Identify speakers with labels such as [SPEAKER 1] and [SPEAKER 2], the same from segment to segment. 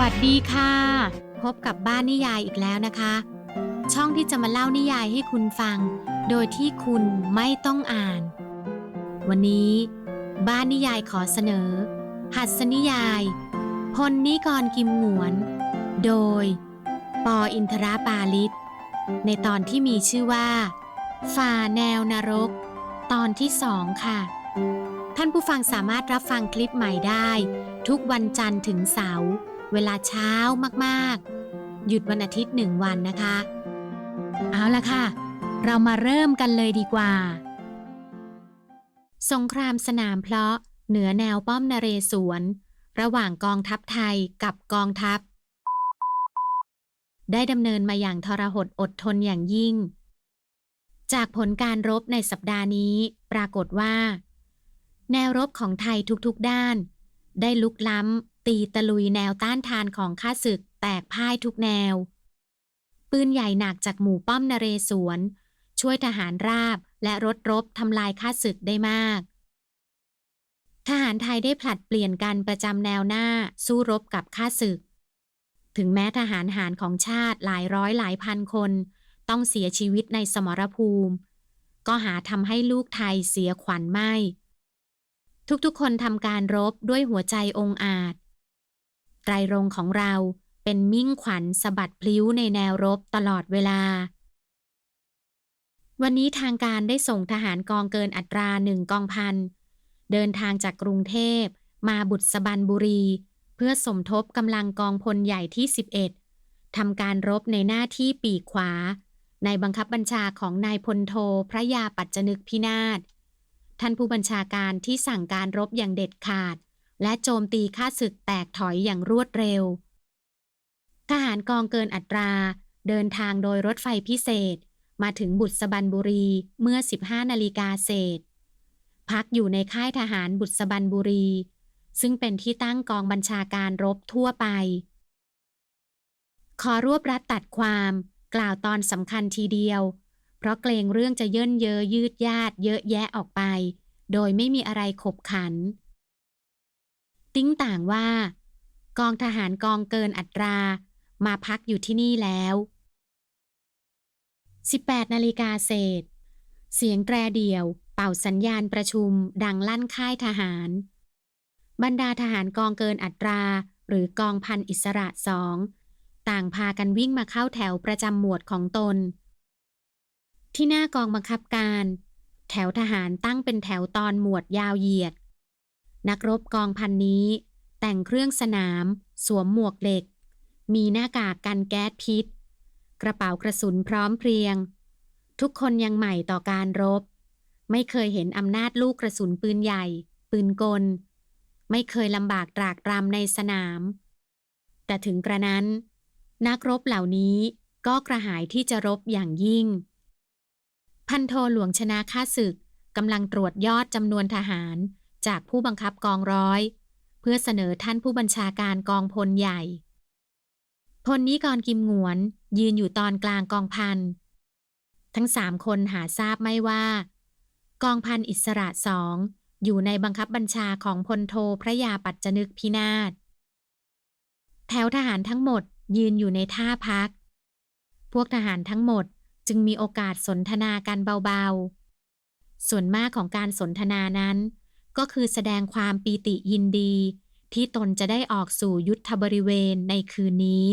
[SPEAKER 1] วัสดีค่ะ พบกับบ้านนิยายอีกแล้วนะคะ ช่องที่จะมาเล่านิยายให้คุณฟัง โดยที่คุณไม่ต้องอ่าน วันนี้ บ้านนิยายขอเสนอ หัสนิยาย พลนิกรกิมหงวน โดย ปออินทราปาลิศในตอนที่มีชื่อว่า ฝ่าแนวนรก ตอนที่สองค่ะ ท่านผู้ฟังสามารถรับฟังคลิปใหม่ได้ ทุกวันจันทร์ถึงเสาร์ เวลาเช้ามากๆ หยุดวันอาทิตย์หนึ่งวันนะคะ เอาละค่ะ เรามาเริ่มกันเลยดีกว่า สงครามสนามเพลาะเหนือแนวป้อมนเรศวร ระหว่างกองทัพไทยกับกองทัพ ได้ดำเนินมาอย่างทรหดอดทนอย่างยิ่ง จากผลการรบในสัปดาห์นี้ปรากฏว่า แนวรบของไทยทุกๆด้าน ได้ลุกล้ำ ตีตะลุยแนวต้านทานของข้าศึกแตกพ่ายทุกแนว ปืนใหญ่หนักจากหมู่ป้อมนเรศวร ช่วยทหารราบและรถรบทำลายข้าศึกได้มาก ทหารไทยได้ผลัดเปลี่ยนกันประจำแนวหน้าสู้รบกับข้าศึก ถึงแม้ทหารหารของชาติหลายร้อยหลายพันคน ต้องเสียชีวิตในสมรภูมิ ก็หาทำให้ลูกไทยเสียขวัญไม่ ทุกๆคนทำการรบด้วยหัวใจองอาจ ไตรรงของเราเป็นมิ่งขวัญสะบัดพลิ้วในแนวรบตลอดเวลา วันนี้ทางการได้ส่งทหารกองเกินอัตราหนึ่งกองพัน เดินทางจากกรุงเทพ มาบุตรสบันบุรี เพื่อสมทบกำลังกองพลใหญ่ที่ 11 ทำการรบในหน้าที่ปีกขวา ในบังคับบัญชาของนายพลโทพระยาปัจจนึกพินาศท่านผู้บัญชาการที่สั่งการรบอย่างเด็ดขาด และโจมตีข้าศึกแตกถอยอย่างรวดเร็ว ทหารกองเกินอัตรา เดินทางโดยรถไฟพิเศษ มาถึงบุตรสบันบุรีเมื่อ 15 นาฬิกาเศษ พักอยู่ในค่ายทหารบุตรสบันบุรี ซึ่งเป็นที่ตั้งกองบัญชาการรบทั่วไป ขอรวบรัดตัดความกล่าวตอนสำคัญทีเดียว เพราะเกรงเรื่องจะเยินเยอยืดยาดเยอะแยะออกไป โดยไม่มีอะไรขบขัน ติ้งต่างว่า กองทหารกองเกินอัตรา มาพักอยู่ที่นี่แล้ว 18 นาฬิกาเศษ เสียงแตรเดี่ยว เป่าสัญญาณประชุมดังลั่นค่ายทหาร บรรดาทหารกองเกินอัตรา หรือกองพันอิสระสองต่างพากันวิ่งมาเข้าแถวประจำหมวดของตน ที่หน้ากองบังคับการ แถวทหารตั้งเป็นแถวตอนหมวดยาวเหยียด นักรบกองพันนี้ แต่งเครื่องสนาม สวมหมวกเหล็ก มีหน้ากากกันแก๊สพิษ กระเป๋ากระสุนพร้อมเพรียง ทุกคนยังใหม่ต่อการรบ ไม่เคยเห็นอำนาจลูกกระสุนปืนใหญ่ ปืนกล ไม่เคยลำบากตรากตรำในสนาม แต่ถึงกระนั้น นักรบเหล่านี้ก็กระหายที่จะรบอย่างยิ่ง พันโทหลวงชนะข้าศึกกำลังตรวจยอดจำนวนทหาร จากผู้บังคับกองร้อย เพื่อเสนอท่านผู้บัญชาการกองพลใหญ่ พลนี้กรกิมหงวน ยืนอยู่ตอนกลางกองพัน ทั้งสามคนหาทราบไม่ว่า กองพันอิสระสองอยู่ในบังคับบัญชาของพลโทพระยาปัจจนึกพินาศแถวทหารทั้งหมดยืนอยู่ในท่าพัก พวกทหารทั้งหมดจึงมีโอกาสสนทนากันเบาๆ ส่วนมากของการสนทนานั้น ก็คือแสดงความปีติยินดี ที่ตนจะได้ออกสู่ยุทธบริเวณในคืนนี้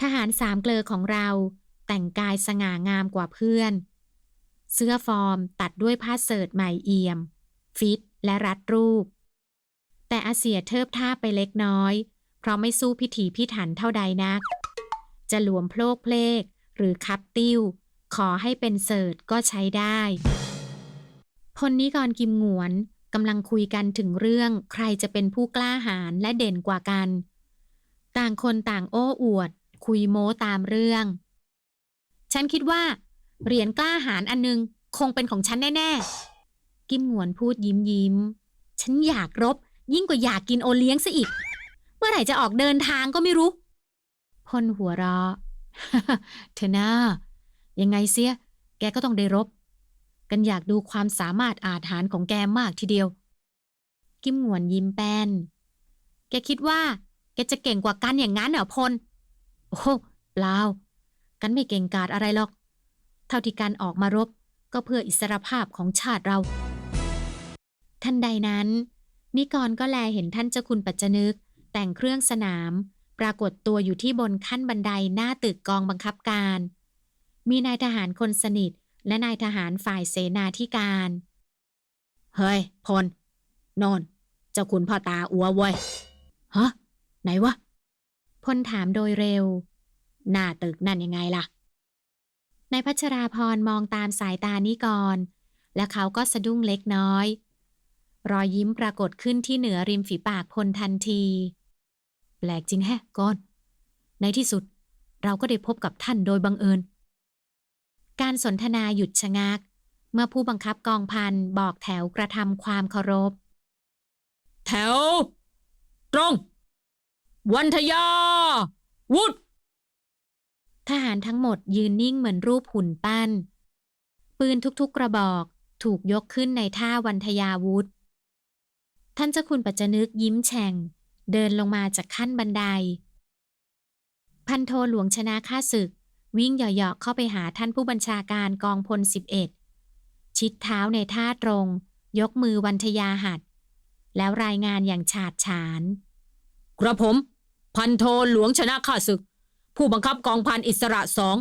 [SPEAKER 1] ทหารสามเกลอของเราแต่งกายสง่างามกว่าเพื่อน เสื้อฟอร์มตัดด้วยผ้าเสิร์ตใหม่เอี่ยม ฟิตและรัดรูป แต่อาเสียเทิบท่าไปเล็กน้อย เพราะไม่สู้พิถีพิถันเท่าใดนัก จะหลวมโพลกเพลกหรือคับติ้ว ขอให้เป็นเสิร์ตก็ใช้ได้ พลนิกรกิมหงวนกำลังคุยกันถึงเรื่องใครจะเป็นผู้กล้าหาญและเด่นกว่ากัน ต่างคนต่างโอ้อวด คุยโม้ตามเรื่อง ฉันคิดว่า เหรียญกล้าหาญอันนึง คงเป็นของฉันแน่ ๆ กิมหงวนพูดยิ้มยิ้ม ฉันอยากรบ ยิ่งกว่าอยากกินโอเลี้ยงซะอีก เมื่อไหร่จะออกเดินทางก็ไม่รู้ พลหัวเราะเธอหน้ายังไงเสีย แกก็ต้องได้รบ กันอยากดูความสามารถอาจหารของแกมากทีเดียว กิมหวนยิ้มแป้น แกคิดว่า แกจะเก่งกว่ากันอย่างนั้นเหรอพล โอ้เปล่ากันไม่เก่งกาจอะไรหรอก เท่าที่การออกมารบก็เพื่ออิสรภาพของชาติเราทันใดนั้น นิกรก็แลเห็นท่านเจ้าคุณปัจจนึก แต่งเครื่องสนาม ปรากฏตัวอยู่ที่บนขั้นบันไดหน้าตึกกองบังคับการ มีนายทหารคนสนิท และนายทหารฝ่ายเสนาธิการ เฮ้ย พลนอนเจ้าคุณพ่อตาอัวเว้ยฮะไหนวะ พลถามโดยเร็ว หน้าตึกนั่นยังไงล่ะนายพัชราพรมองตามสายตานิกรและเขาก็สะดุ้งเล็กน้อย รอยยิ้มปรากฏขึ้นที่เหนือริมฝีปากพลทันที แปลกจริงแฮะก่อน ในที่สุดเราก็ได้พบกับท่านโดยบังเอิญ การสนทนาหยุดชะงัก เมื่อผู้บังคับกองพันบอกแถวกระทำความเคารพ
[SPEAKER 2] แถว ตรง วันทยา วุฒ
[SPEAKER 1] ทหารทั้งหมดยืนนิ่งเหมือนรูปหุ่นปั้น ปืนทุกๆกระบอกถูกยกขึ้นในท่าวันทยาวุธ ท่านเจ้าคุณปัจจนึกยิ้มแฉ่ง เดินลงมาจากขั้นบันได พันโทหลวงชนะข้าศึก วิ่งเหยาะๆเข้าไปหาท่านผู้บัญชาการกองพลสิบเอ็ดชิดเท้าในท่าตรง ยกมือวันทยาหัด แล้วรายงานอย่างฉาดฉาน
[SPEAKER 2] กระผม พันโทหลวงชนะข้าศึก ผู้บังคับกองพันอิสระสอง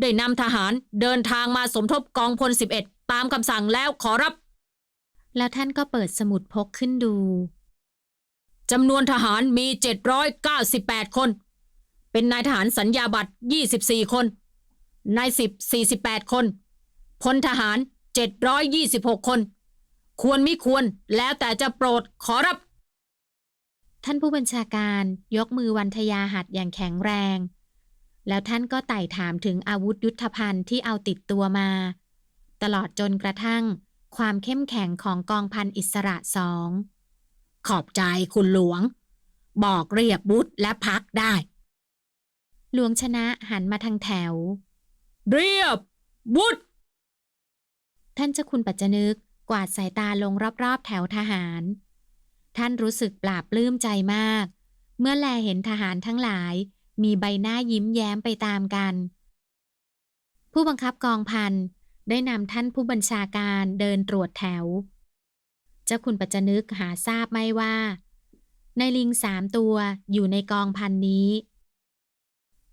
[SPEAKER 2] ได้นำทหารเดินทางมาสมทบกองพลสิบเอ็ดตามคำสั่งแล้วขอรับ
[SPEAKER 1] แล้วท่านก็เปิดสมุดพกขึ้นดู
[SPEAKER 2] จำนวนทหารมี 798 คน เป็นนายทหารสัญญาบัตร 24 คน นายสิบ48 คนพลทหาร 726 คน ควรมิควรแล้วแต่จะโปรดขอรับ
[SPEAKER 1] ท่านผู้บัญชาการยกมือวันทยาหัดอย่างแข็งแรง แล้วท่านก็ไต่ถามถึงอาวุธยุทธภัณฑ์ที่เอาติดตัวมา ตลอดจนกระทั่ง ความเข้มแข็งของกองพันอิสระสอง
[SPEAKER 2] ขอบใจคุณหลวง บอกเรียบบุตรและพักได้
[SPEAKER 1] หลวงชนะหันมาทางแถว
[SPEAKER 2] เรียบ บุตร
[SPEAKER 1] ท่านเจ้าคุณปัจจนึกกวาดสายตาลงรอบๆแถวทหาร ท่านรู้สึกปลาบปลื้มใจมาก เมื่อแลเห็นทหารทั้งหลาย มีใบหน้ายิ้มแย้มไปตามกัน ผู้บังคับกองพันได้นำท่านผู้บัญชาการเดินตรวจแถว เจ้าคุณปัจจนึกหาทราบไม่ว่า ในลิงสามตัวอยู่ในกองพันนี้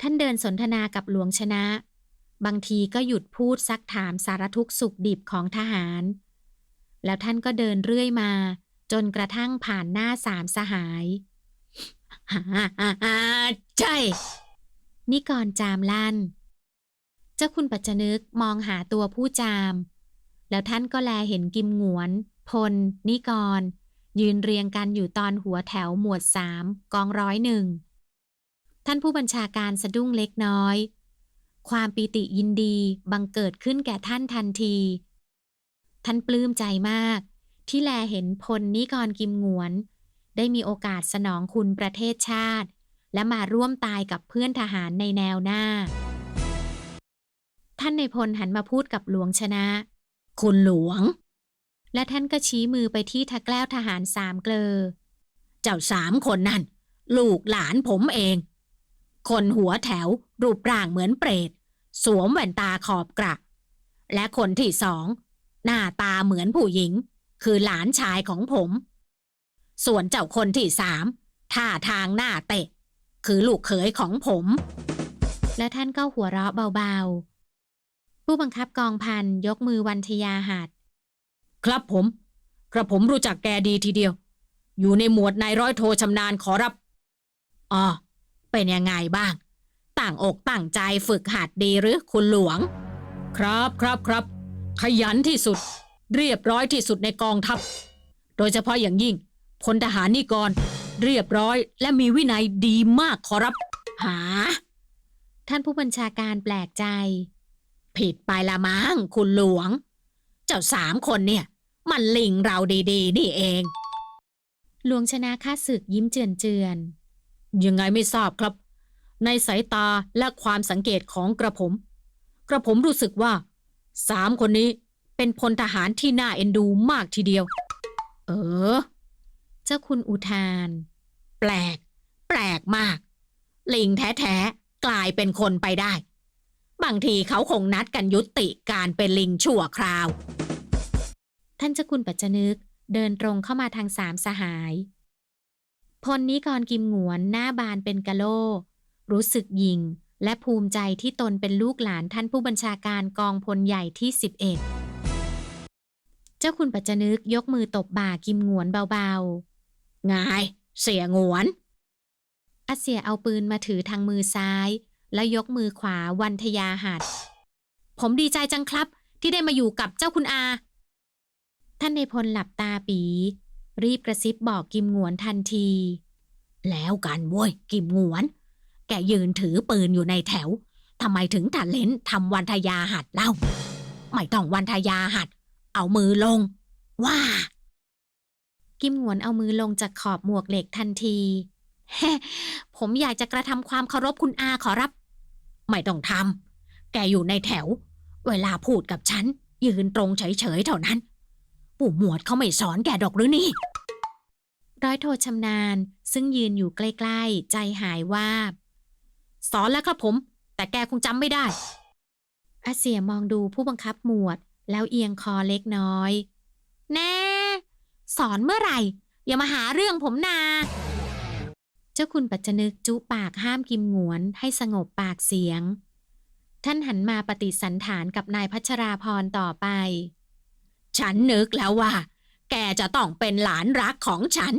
[SPEAKER 1] ท่านเดินสนทนากับหลวงชนะ บางทีก็หยุดพูดซักถามสารทุกข์สุขดิบของทหาร แล้วท่านก็เดินเรื่อยมา จนกระทั่งผ่านหน้าสามสหาย
[SPEAKER 2] ฮ่าฮ่าฮ่าใช่
[SPEAKER 1] นิกรจามลั่น เจ้าคุณปัจจนึกมองหาตัวผู้จาม แล้วท่านก็แลเห็นกิมหงวน พล นิกร ยืนเรียงกันอยู่ตอนหัวแถวหมวดสามกองร้อยหนึ่ง ท่านผู้บัญชาการสะดุ้งเล็กน้อย ความปีติยินดีบังเกิดขึ้นแก่ท่านทันที ท่านปลื้มใจมาก ที่แลเห็นพลนิกรกิมหงวน ได้มีโอกาสสนองคุณประเทศชาติ และมาร่วมตายกับเพื่อนทหารในแนวหน้า ท่านในายพลหันมาพูดกับหลวงชนะ
[SPEAKER 2] คุณหลวง
[SPEAKER 1] และท่านก็ชี้มือไปที่ทักแกล้วทหารสามเกลอ
[SPEAKER 2] เจ้าสามคนนั่น ลูกหลานผมเอง คนหัวแถวรูปร่างเหมือนเปรต สวมแว่นตาขอบกระ และคนที่สอง หน้าตาเหมือนผู้หญิง คือหลานชายของผม ส่วนเจ้าคนที่สามท่าทางหน้าเตะ คือลูกเขยของผม
[SPEAKER 1] และท่านก็หัวเราะเบาๆ ผู้บังคับกองพันยกมือวันทยาหัด
[SPEAKER 2] ครับผม กระผมรู้จักแกดีทีเดียว อยู่ในหมวดนายร้อยโทชำนาญขอรับอ๋อ เป็นยังไงบ้าง ต่างอกต่างใจฝึกหัดดีหรือคุณหลวง ครับครับครับ ขยันที่สุด เรียบร้อยที่สุดในกองทัพ โดยเฉพาะอย่างยิ่งพลทหารนิกร เรียบร้อยและมีวินัยดีมากขอรับ หา
[SPEAKER 1] ท่านผู้บัญชาการแปลกใจ
[SPEAKER 2] ผิดไปละมั้งคุณหลวง เจ้าสามคนเนี่ย มันลิงเราดีๆ นี่เอง
[SPEAKER 1] หลวงชนะข้าศึกยิ้มเจือนเจือน
[SPEAKER 2] ยังไงไม่ทราบครับ ในสายตาและความสังเกตของกระผม กระผมรู้สึกว่าสามคนนี้เป็นพลทหารที่น่าเอ็นดูมากทีเดียว เออ
[SPEAKER 1] เจ้าคุณอุทาน
[SPEAKER 2] แปลก แปลกมาก ลิงแท้ๆ กลายเป็นคนไปได้ บางทีเขาคงนัดกันยุติการเป็นลิงชั่วคราว
[SPEAKER 1] ท่านเจ้าคุณปัจจนึกเดินตรงเข้ามาทางสามสหาย พลนิกรกิมหงวนหน้าบานเป็นกะโล รู้สึกยิง และภูมิใจที่ตนเป็นลูกหลานท่านผู้บัญชาการกองพลใหญ่ที่ 11 เจ้าคุณปัจจนึกยกมือตบบ่ากิมหงวนเบา
[SPEAKER 2] ไงเสียงวน
[SPEAKER 1] อาเสียเอาปืนมาถือทางมือซ้าย แล้วยกมือขวาวันทยาหัด ผมดีใจจังครับที่ได้มาอยู่กับเจ้าคุณอา ท่านในพลหลับตาปี รีบกระซิบบอกกิมหงวนทันที
[SPEAKER 2] แล้วกันเว้ยกิมหงวน แกยืนถือปืนอยู่ในแถวทำไมถึงตัดเลนทำวันทยาหัดเล่า ไม่ต้องวันทยาหัด เอามือลง ว่า
[SPEAKER 1] กิมหงวนเอามือลงจากขอบหมวกเหล็กทันทีเฮ้ผมอยากจะกระทำความเคารพคุณอาขอรับ
[SPEAKER 2] ไม่ต้องทำแกอยู่ในแถว เวลาพูดกับฉัน ยืนตรงเฉยๆเท่านั้น ปู่หมวดเขาไม่สอนแกดอกหรือนี่
[SPEAKER 1] ร้อยโทชำนาญ ซึ่งยืนอยู่ใกล้ๆ ใจหายวาบ
[SPEAKER 2] สอนแล้วครับผม แต่แกคงจำไม่ได้
[SPEAKER 1] อาเสียมองดูผู้บังคับหมวด แล้วเอียงคอเล็กน้อย แน่ สอนเมื่อไหร่ อย่ามาหาเรื่องผมนา เจ้าคุณปัจจนึกจุปากห้ามกิมหงวนให้สงบปากเสียง ท่านหันมาปฏิสันฐานกับนายพัชราพรต่อไป
[SPEAKER 2] ฉันนึกแล้วว่า แกจะต้องเป็นหลานรักของฉัน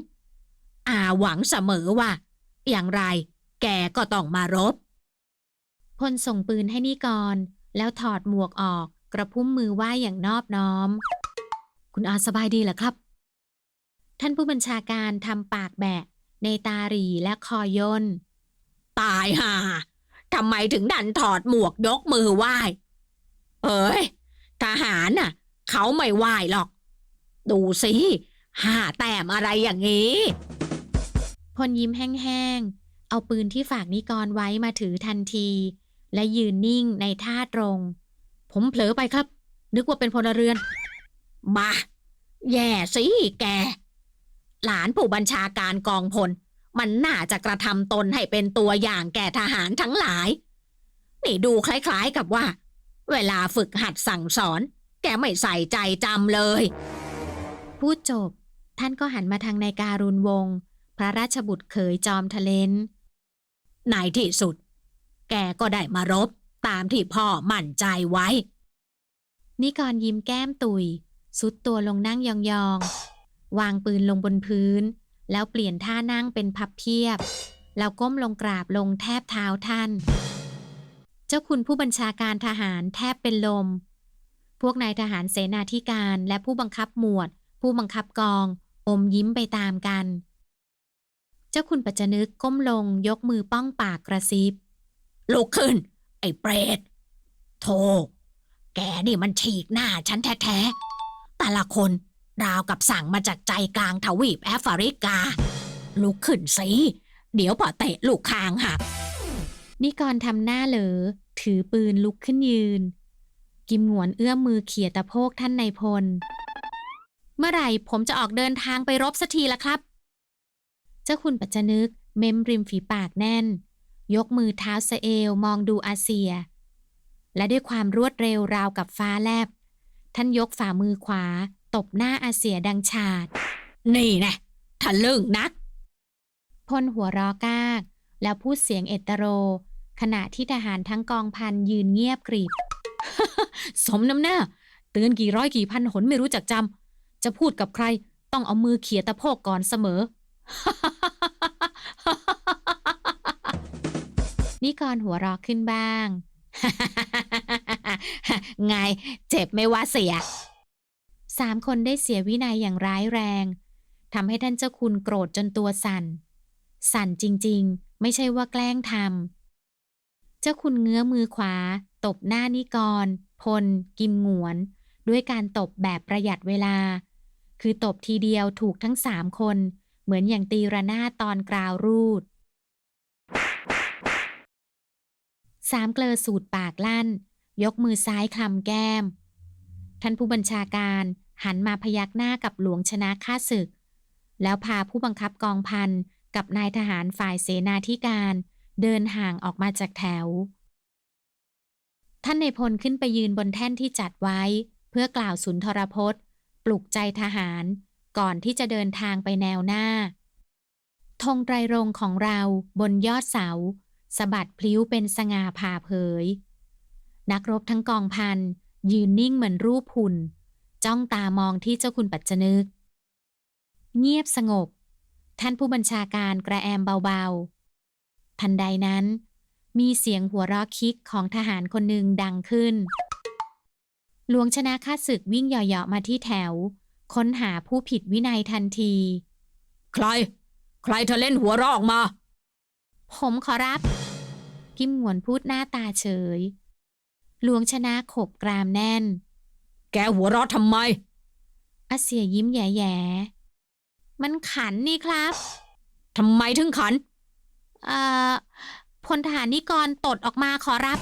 [SPEAKER 2] อาหวังเสมอว่า อย่างไร แกก็ต้องมารบ
[SPEAKER 1] พลส่งปืนให้นิกรแล้วถอดหมวกออกกระพุ้มมือไหว้อย่างนอบน้อม คุณอาสบายดีเหรอครับ ท่านผู้บัญชาการทำปากแบะ ในตาหรีและคอย่น
[SPEAKER 2] ตายห่าทำไมถึงดันถอดหมวกยกมือไหว้ เอ้ย ทหารน่ะ เขาไม่ไหว้หรอก ดูสิห้าแต้มอะไรอย่างนี้
[SPEAKER 1] พลยิ้มแห้งๆ เอาปืนที่ฝากนิกรไว้มาถือทันที และยืนนิ่งในท่าตรง ผมเผลอไปครับ นึกว่าเป็นพลเรือน
[SPEAKER 2] มาแย่สิแก หลานผู้บัญชาการกองพล มันน่าจะกระทำตนให้เป็นตัวอย่างแก่ทหารทั้งหลาย นี่ดูคล้ายๆกับว่า เวลาฝึกหัดสั่งสอน แกไม่ใส่ใจจำเลย
[SPEAKER 1] พูดจบ ท่านก็หันมาทางนายการุณวงศ์พระราชบุตรเขยจอมทะเลน
[SPEAKER 2] ในที่สุด แกก็ได้มารบตามที่พ่อมั่นใจไว้
[SPEAKER 1] นิกรยิ้มแก้มตุยสุดตัวลงนั่งยองๆ วางปืนลงบนพื้น แล้วเปลี่ยนท่านั่งเป็นพับเพียบ แล้วก้มลงกราบลงแทบเท้าท่าน เจ้าคุณผู้บัญชาการทหารแทบเป็นลม พวกนายทหารเสนาธิการและผู้บังคับหมวด ผู้บังคับกอง อมยิ้มไปตามกัน เจ้าคุณปัจจนึกก้มลงยกมือป้องปากกระซิบ
[SPEAKER 2] ลุกขึ้น ไอ้เปรตโธ่แกนี่มันฉีกหน้าฉันแท้ๆ แต่ละคนราวกับสั่งมาจากใจกลางทวีปแอฟริกา ลุกขึ้นสิ เดี๋ยวพอเตะลูกคางหัก
[SPEAKER 1] นิกรทำหน้าเหลอ ถือปืนลุกขึ้นยืน กิมหงวนเอื้อมมือเขี่ยตะโพกท่านนายพล เมื่อไหร่ผมจะออกเดินทางไปรบสักทีละครับ เจ้าคุณปัจจนึก เม้มริมฝีปากแน่น ยกมือเท้าสะเอวมองดูอาเซีย และด้วยความรวดเร็วราวกับฟ้าแลบ ท่านยกฝ่ามือขวา ตบหน้าอาเซียดังฉาด
[SPEAKER 2] นี่นะทะลึ่งนัก
[SPEAKER 1] พลหัวรอกาก แล้วพูดเสียงเอตโร ขณะที่ทหารทั้งกองพันยืนเงียบกริบ สมน้ำหน้า เตือนกี่ร้อยกี่พันหนไม่รู้จักจำจะพูดกับใคร ต้องเอามือเขี่ยตะโพกก่อนเสมอนี่กอนหัวเรอขึ้นบ้าง
[SPEAKER 2] ไงเจ็บไม่ว่าเสีย
[SPEAKER 1] สามคนได้เสียวินัยอย่างร้ายแรงทำให้ท่านเจ้าคุณโกรธจนตัวสั่น สั่นจริง ๆ ไม่ใช่ว่าแกล้งทำ เจ้าคุณเงื้อมือขวา ตบหน้านิกร พล กิมหงวน ด้วยการตบแบบประหยัดเวลา คือตบทีเดียวถูกทั้งสามคน เหมือนอย่างตีระนาตอนกราวรูด สามเกลอสูดปากลั่น ยกมือซ้ายคลำแก้ม ท่านผู้บัญชาการหันมาพยักหน้ากับหลวงชนะข้าศึก แล้วพาผู้บังคับกองพันกับนายทหารฝ่ายเสนาธิการ เดินห่างออกมาจากแถว ท่านในพลขึ้นไปยืนบนแท่นที่จัดไว้ เพื่อกล่าวสุนทรพจน์ ปลุกใจทหาร ก่อนที่จะเดินทางไปแนวหน้าธงไตรรงของเราบนยอดเสาสะบัดพลิ้วเป็นสง่าผ่าเผย นักรบทั้งกองพัน ยืนนิ่งเหมือนรูปหุ่น จ้องตามองที่เจ้าคุณปัจจนึก เงียบสงบ ท่านผู้บัญชาการกระแอมเบาๆ ทันใดนั้น มีเสียงหัวเราะคิกของทหารคนหนึ่งดังขึ้น หลวงชนะข้าศึกวิ่งเหยาะๆมาที่แถว ค้นหาผู้ผิดวินัยทันที
[SPEAKER 2] ใคร ใครเธอเล่นหัวเราะออกมา
[SPEAKER 1] ผมขอรับ กิมหงวนพูดหน้าตาเฉย หลวงชนะขบกรามแน่น
[SPEAKER 2] แกหัวเราะทำไม
[SPEAKER 1] อาเสียยิ้มแย่ๆ มันขันนี่ครับ
[SPEAKER 2] ทำไมถึงขัน
[SPEAKER 1] เอ่อ พลทหารนิกรตดออกมาขอรับ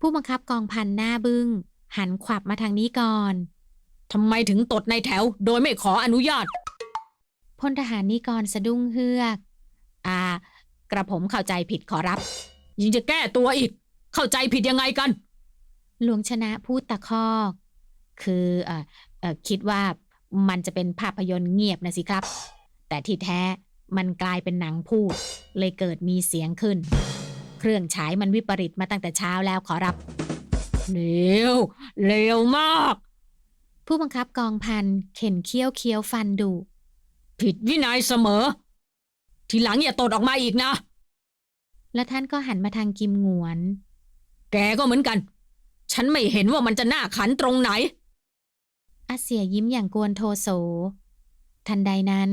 [SPEAKER 1] ผู้บังคับกองพันหน้าบึง้ง หันขวับมาทางนี้ก่อน
[SPEAKER 2] ทำไมถึงตดในแถว โดยไม่ขออนุญาต
[SPEAKER 1] พลทหารนิกรสะดุ้งเฮือก อ่า กระผมเข้าใจผิดขอรับ
[SPEAKER 2] ยังจะแก้ตัวอีก เข้าใจผิดยังไงกัน
[SPEAKER 1] หลวงชนะพูดตะคอก คือเอ่อเอ่อคิดว่ามันจะเป็นภาพยนตร์เงียบนะสิครับ แต่ที่แท้ มันกลายเป็นหนังพูด เลยเกิดมีเสียงขึ้น เครื่องฉายมันวิปริตมาตั้งแต่เช้าแล้วขอรับ
[SPEAKER 2] เร็วเร็วมาก
[SPEAKER 1] ผู้บังคับกองพันเข็นเคี้ยวเคี้ยวฟันดุ
[SPEAKER 2] ผิดวินัยเสมอ ทีหลังอย่าตดออกมาอีกนะ
[SPEAKER 1] และท่านก็หันมาทางกิมหงวน
[SPEAKER 2] แกก็เหมือนกัน ฉันไม่เห็นว่ามันจะน่าขันตรงไหน
[SPEAKER 1] อาเสียยิ้มอย่างกวนโทโส ทันใดนั้น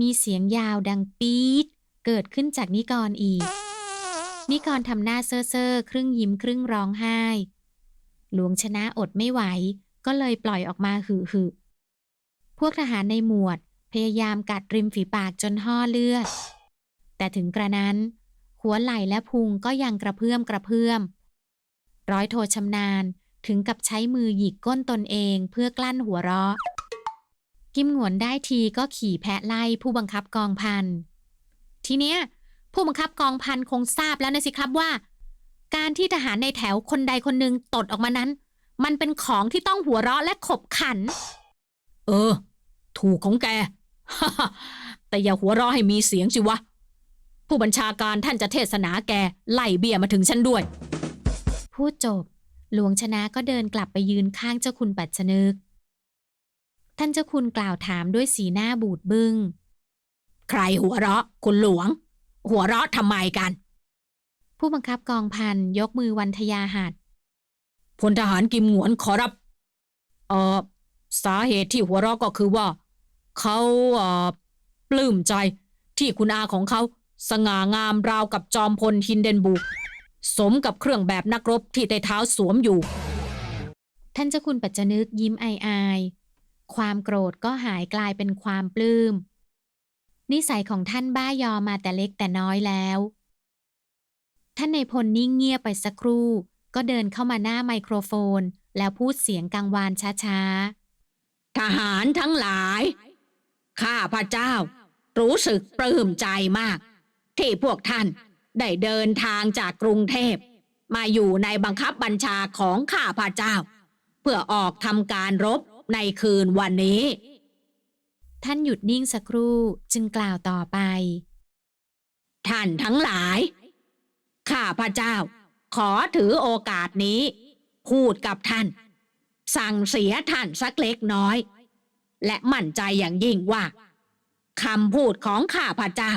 [SPEAKER 1] มีเสียงยาวดังปี๊ด เกิดขึ้นจากนิกรอีก นิกรทำหน้าเซ่อเซ่อครึ่งยิ้มครึ่งร้องไห้ หลวงชนะอดไม่ไหว ก็เลยปล่อยออกมาหึหึพวกทหารในหมวดพยายามกัดริมฝีปากจนห่อเลือด แต่ถึงกระนั้น หัวไหล่และพุงก็ยังกระเพื่อมกระเพื่อม ร้อยโทชำนาญถึงกับใช้มือหยิกก้นตนเองเพื่อกลั้นหัวเราะ กิมหงวนได้ทีก็ขี่แพะไล่ผู้บังคับกองพัน ทีเนี้ย ผู้บังคับกองพันคงทราบแล้วนะสิครับว่า การที่ทหารในแถวคนใดคนหนึ่งตดออกมานั้น มันเป็นของที่ต้องหัวเราะและขบขัน
[SPEAKER 2] เออ ถูกของแก แต่อย่าหัวเราะให้มีเสียงสิวะ ผู้บัญชาการท่านจะเทศนาแกไล่เบี้ยมาถึงฉันด้วย
[SPEAKER 1] พูดจบ หลวงชนะก็เดินกลับไปยืนข้างเจ้าคุณปัจจนึก ท่านเจ้าคุณกล่าวถามด้วยสีหน้าบูดบึง้ง
[SPEAKER 2] ใครหัวเราะ คุณหลวง หัวเราะทำไมกัน
[SPEAKER 1] ผู้บังคับกองพันยกมือวันทยาหัด
[SPEAKER 2] พลทหารกิมหวนขอรับ เอ่อสาเหตุที่หัวเราะก็คือว่า เขาเอ่อปลื้มใจที่คุณอาของเขา สง่างามราวกับจอมพลฮินเดนบุก สมกับเครื่องแบบนักรบที่ไต่เท้าสวมอยู่
[SPEAKER 1] ท่านเจ้าคุณปัจจนึกยิ้มอายอาย ความโกรธก็หายกลายเป็นความปลื้ม นิสัยของท่านบ้ายอมาแต่เล็กแต่น้อยแล้ว ท่านในพลนิ่งเงียบไปสักครู่ ก็เดินเข้ามาหน้าไมโครโฟน แล้วพูดเสียงกังวานช้าๆ
[SPEAKER 2] ทหารทั้งหลาย ข้าพระเจ้า รู้สึกปลื้มใจมาก ที่พวกท่านได้เดินทางจากกรุงเทพ มาอยู่ในบังคับบัญชาของข้าพระเจ้า เพื่อออกทำการรบ ในคืนวันนี้
[SPEAKER 1] ท่านหยุดนิ่งสักครู่จึงกล่าวต่อไป
[SPEAKER 2] ท่านทั้งหลาย ข้าพระเจ้า ขอถือโอกาสนี้ พูดกับท่าน สั่งเสียท่านสักเล็กน้อย และมั่นใจอย่างยิ่งว่าคำพูดของข้าพระเจ้า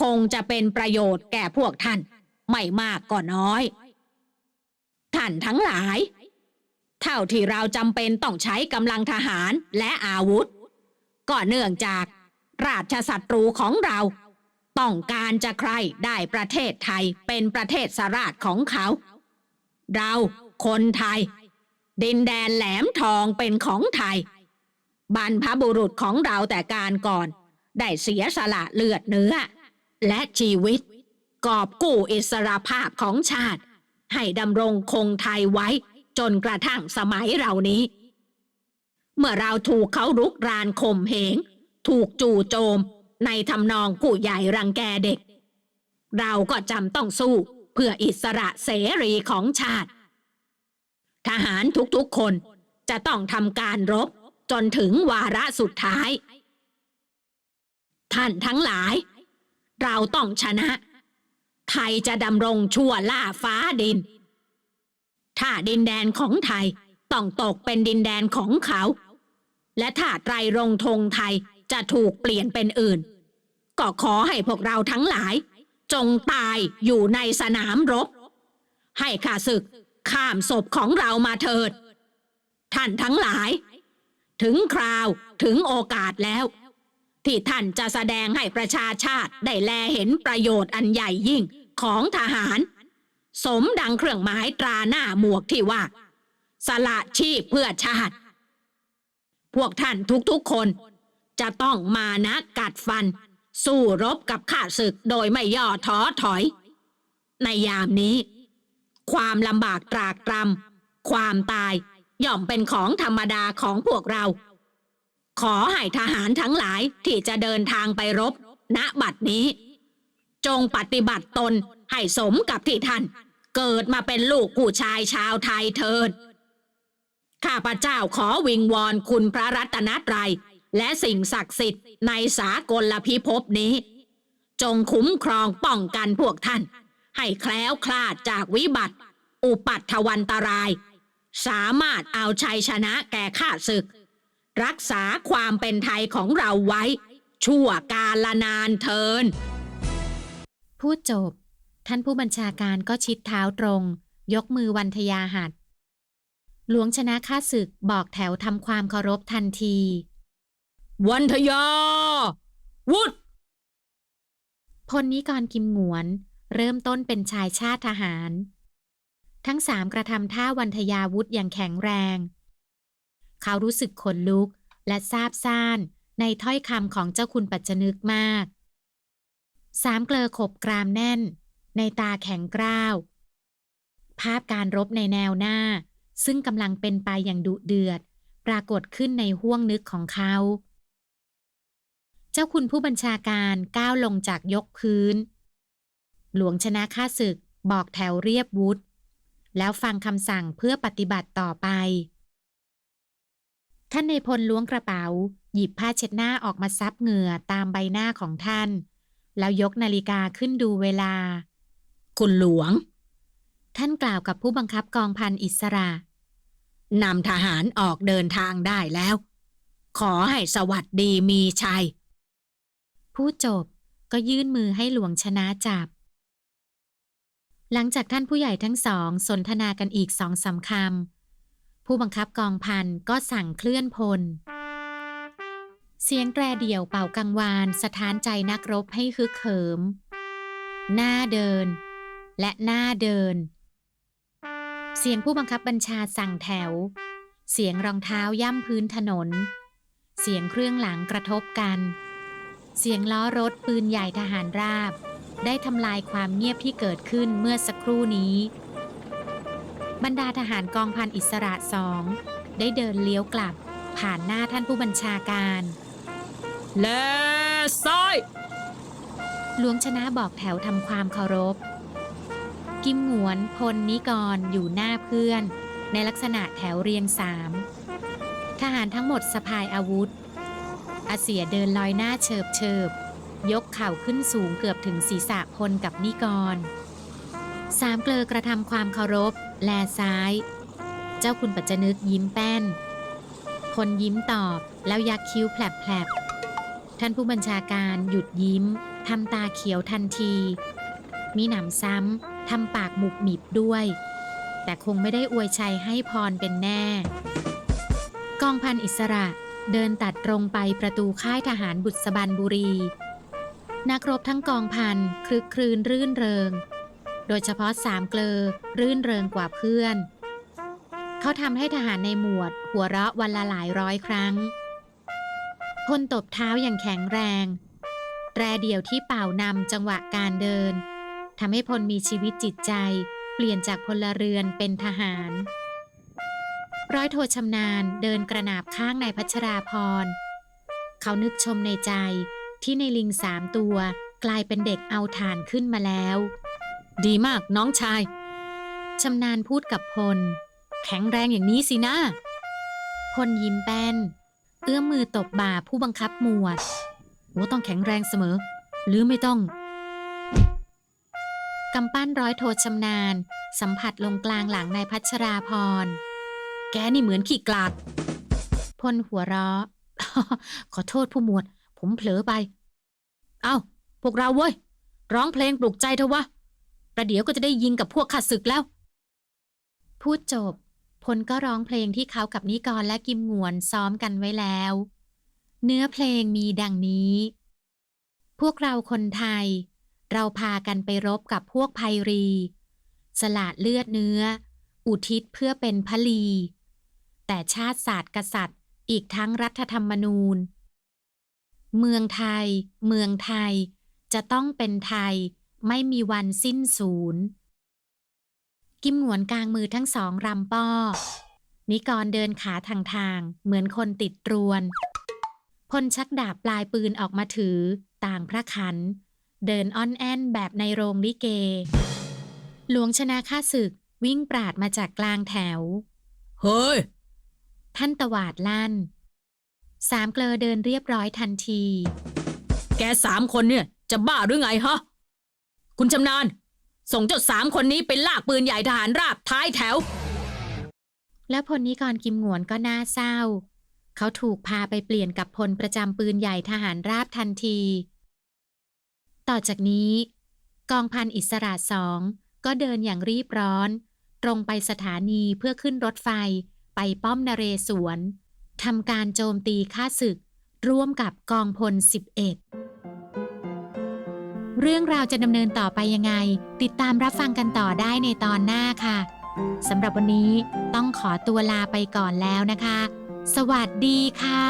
[SPEAKER 2] คงจะเป็นประโยชน์แก่พวกท่าน ไม่มากก็น้อย ท่านทั้งหลาย เท่าที่เราจำเป็นต้องใช้กำลังทหารและอาวุธ ก็เนื่องจากราชศัตรูของเรา ต้องการจะใครได้ประเทศไทยเป็นประเทศสราชของเขา เราคนไทย ดินแดนแหลมทองเป็นของไทย บรรพบุรุษของเราแต่การก่อน ได้เสียสละเลือดเนื้อ และชีวิต กอบกู้อิสรภาพของชาติ ให้ดำรงคงไทยไว้ จนกระทั่งสมัยเรานี้ เมื่อเราถูกเขารุกรานข่มเหง ถูกจู่โจม ในทำนองผู้ใหญ่รังแกเด็ก เราก็จำต้องสู้เพื่ออิสระเสรีของชาติ ทหารทุกๆคนจะต้องทำการรบจนถึงวาระสุดท้าย ท่านทั้งหลาย เราต้องชนะ ไทยจะดำรงชั่วล่าฟ้าดิน ถ้าดินแดนของไทย ต้องตกเป็นดินแดนของเขา และถ้าไตรรงธงไทยจะถูกเปลี่ยนเป็นอื่น ก็ขอให้พวกเราทั้งหลาย จงตายอยู่ในสนามรบ ให้ข้าศึกข้ามศพของเรามาเถิด ท่านทั้งหลาย ถึงคราวถึงโอกาสแล้ว ที่ท่านจะแสดงให้ประชาชาติได้แลเห็นประโยชน์อันใหญ่ยิ่งของทหาร สมดังเครื่องหมายตราหน้าหมวกที่ว่า สละชีพเพื่อชาติ พวกท่านทุกๆคน จะต้องมานะกัดฟัน สู้รบกับข้าศึกโดยไม่ย่อท้อถอย ในยามนี้ ความลำบากตรากตรำความตายย่อมเป็นของธรรมดาของพวกเรา ขอให้ทหารทั้งหลายที่จะเดินทางไปรบ ณบัดนี้ จงปฏิบัติตน ให้สมกับที่ท่าน เกิดมาเป็นลูกผู้ชายชาวไทยเถิด ข้าพเจ้าขอวิงวอนคุณพระรัตนตรัย และสิ่งศักดิ์สิทธิ์ในสากลพิภพนี้ จงคุ้มครองป้องกันพวกท่าน ให้แคล้วคลาดจากวิบัติ อุปัตถวันตราย สามารถเอาชัยชนะแก่ข้าศึก รักษาความเป็นไทยของเราไว้ ชั่วกาลนานเทิน
[SPEAKER 1] พูดจบ ท่านผู้บัญชาการก็ชิดเท้าตรง ยกมือวันทยาหัดหลวงชนะข้าศึกบอกแถวทำความเคารพทันที
[SPEAKER 2] วันทยา วุฒ
[SPEAKER 1] พลนิกรกิมหงวน เริ่มต้นเป็นชายชาติทหาร ทั้งสามกระทำท่าวันทยาวุธอย่างแข็งแรง เขารู้สึกขนลุกและซาบซ่านในถ้อยคำของเจ้าคุณปัจจนึกมาก สามเกลอขบกรามแน่น ในตาแข็งกร้าว ภาพการรบในแนวหน้า ซึ่งกำลังเป็นไปอย่างดุเดือด ปรากฏขึ้นในห้วงนึกของเขา เจ้าคุณผู้บัญชาการก้าวลงจากยกพื้น หลวงชนะข้าศึกบอกแถวเรียบวุธแล้วฟังคำสั่งเพื่อปฏิบัติต่อไป ท่านในพลล้วงกระเป๋า หยิบผ้าเช็ดหน้าออกมาซับเหงื่อตามใบหน้าของท่าน แล้วยกนาฬิกาขึ้นดูเวลา
[SPEAKER 2] คุณหลวง
[SPEAKER 1] ท่านกล่าวกับผู้บังคับกองพันอิสระ
[SPEAKER 2] นำทหารออกเดินทางได้แล้ว ขอให้สวัสดีมีชัย
[SPEAKER 1] พูดจบก็ยื่นมือให้หลวงชนะจับ หลังจากท่านผู้ใหญ่ทั้งสองสนทนากันอีกสองสาคำผู้บังคับกองพันก็สั่งเคลื่อนพล เสียงแตรเดี่ยวเป่ากังวานสถานใจนักรบให้ฮึกเหิม หน้าเดิน และหน้าเดิน เสียงผู้บังคับบัญชาสั่งแถว เสียงรองเท้าย่ำพื้นถนน เสียงเครื่องหลังกระทบกัน เสียงล้อรถปืนใหญ่ทหารราบ ได้ทำลายความเงียบที่เกิดขึ้นเมื่อสักครู่นี้ บรรดาทหารกองพันอิสระสองได้เดินเลี้ยวกลับผ่านหน้าท่านผู้บัญชาการ
[SPEAKER 2] และซ้าย
[SPEAKER 1] หลวงชนะบอกแถวทำความเคารพ กิมหวนพลนิกรอยู่หน้าเพื่อน ในลักษณะแถวเรียงสามทหารทั้งหมดสะพายอาวุธ อาเสียเดินลอยหน้าเฉิบเฉิบยกเข่าขึ้นสูงเกือบถึงศีรษะพลกับนิกร สามเกลอกระทำความเคารพ แลซ้าย เจ้าคุณปัจจนึกยิ้มแป้นพลยิ้มตอบแล้วยักคิ้วแผลบท่านผู้บัญชาการหยุดยิ้มทำตาเขียวทันที มีหนำซ้ำ ทำปากหมุบหมิบด้วย แต่คงไม่ได้อวยชัยให้พรเป็นแน่ กองพันอิสระเดินตัดตรงไปประตูค่ายทหารบุษบันบุรี นักรบทั้งกองพันคลึกครื้นรื่นเริง โดยเฉพาะสามเกลอรื่นเริงกว่าเพื่อน เขาทำให้ทหารในหมวด หัวเราะวันละหลายร้อยครั้งพลตบเท้าอย่างแข็งแรง แตรเดี่ยวที่เป่านำจังหวะการเดิน ทำให้พลมีชีวิตจิตใจ เปลี่ยนจากพลเรือนเป็นทหาร ร้อยโทชำนาญเดินกระนาบข้างนายพัชราพร เขานึกชมในใจที่ในลิงสามตัว กลายเป็นเด็กเอาถ่านขึ้นมาแล้ว
[SPEAKER 2] ดีมากน้องชาย
[SPEAKER 1] ชำนาญพูดกับพล
[SPEAKER 2] แข็งแรงอย่างนี้สินะ
[SPEAKER 1] พลยิ้มแป้น เอื้อมมือตบบ่าผู้บังคับหมวด
[SPEAKER 2] หัวต้องแข็งแรงเสมอ หรือไม่ต้อง
[SPEAKER 1] กำปั้นร้อยโทชำนาญ สัมผัสลงกลางหลังนายพัชราพร
[SPEAKER 2] แกนี่เหมือนขี้กลาด
[SPEAKER 1] พลหัวเราะ
[SPEAKER 2] ขอโทษผู้หมวด ผมเผลอไป เอ้า พวกเราเว้ย ร้องเพลงปลุกใจเถอะวะ ประเดี๋ยวก็จะได้ยิงกับพวกข้าศึกแล้ว
[SPEAKER 1] พูดจบ พลก็ร้องเพลงที่เขากับนิกรและกิมงวนซ้อมกันไว้แล้ว เนื้อเพลงมีดังนี้ พวกเราคนไทย เราพากันไปรบกับพวกไพรี สละเลือดเนื้อ อุทิศเพื่อเป็นพลี แต่ชาติศาสตร์กษัตริย์ อีกทั้งรัฐธรรมนูญ เมืองไทย เมืองไทย จะต้องเป็นไทย ไม่มีวันสิ้นสูญกิมหงวนกลางมือทั้งสองรำป้อ นิกรเดินขาทางทางๆเหมือนคนติดตรวน พลชักดาบปลายปืนออกมาถือ ต่างพระขัน เดินอ้อนแอนแบบในโรงลิเก หลวงชนะข้าศึกวิ่งปราดมาจากกลางแถว
[SPEAKER 2] เฮ้ย
[SPEAKER 1] ท่านตวาดลั่น สามเกลอเดินเรียบร้อยทันที
[SPEAKER 2] แกสามคนเนี่ย จะบ้าหรือไงฮะ คุณชำนาญ ส่งเจ้าสามคนนี้ไปลากปืนใหญ่ทหารราบท้ายแถว
[SPEAKER 1] แล้วพลนิกรกิมหงวนก็น่าเศร้า เขาถูกพาไปเปลี่ยนกับพลประจำปืนใหญ่ทหารราบทันที ต่อจากนี้ กองพันอิสระสองก็เดินอย่างรีบร้อน ตรงไปสถานีเพื่อขึ้นรถไฟไปป้อมนเรศวรทำการโจมตีข้าศึก ร่วมกับกองพล 11 เรื่องราวจะดำเนินต่อไปยังไง ติดตามรับฟังกันต่อได้ในตอนหน้าค่ะสำหรับวันนี้ต้องขอตัวลาไปก่อนแล้วนะคะ สวัสดีค่ะ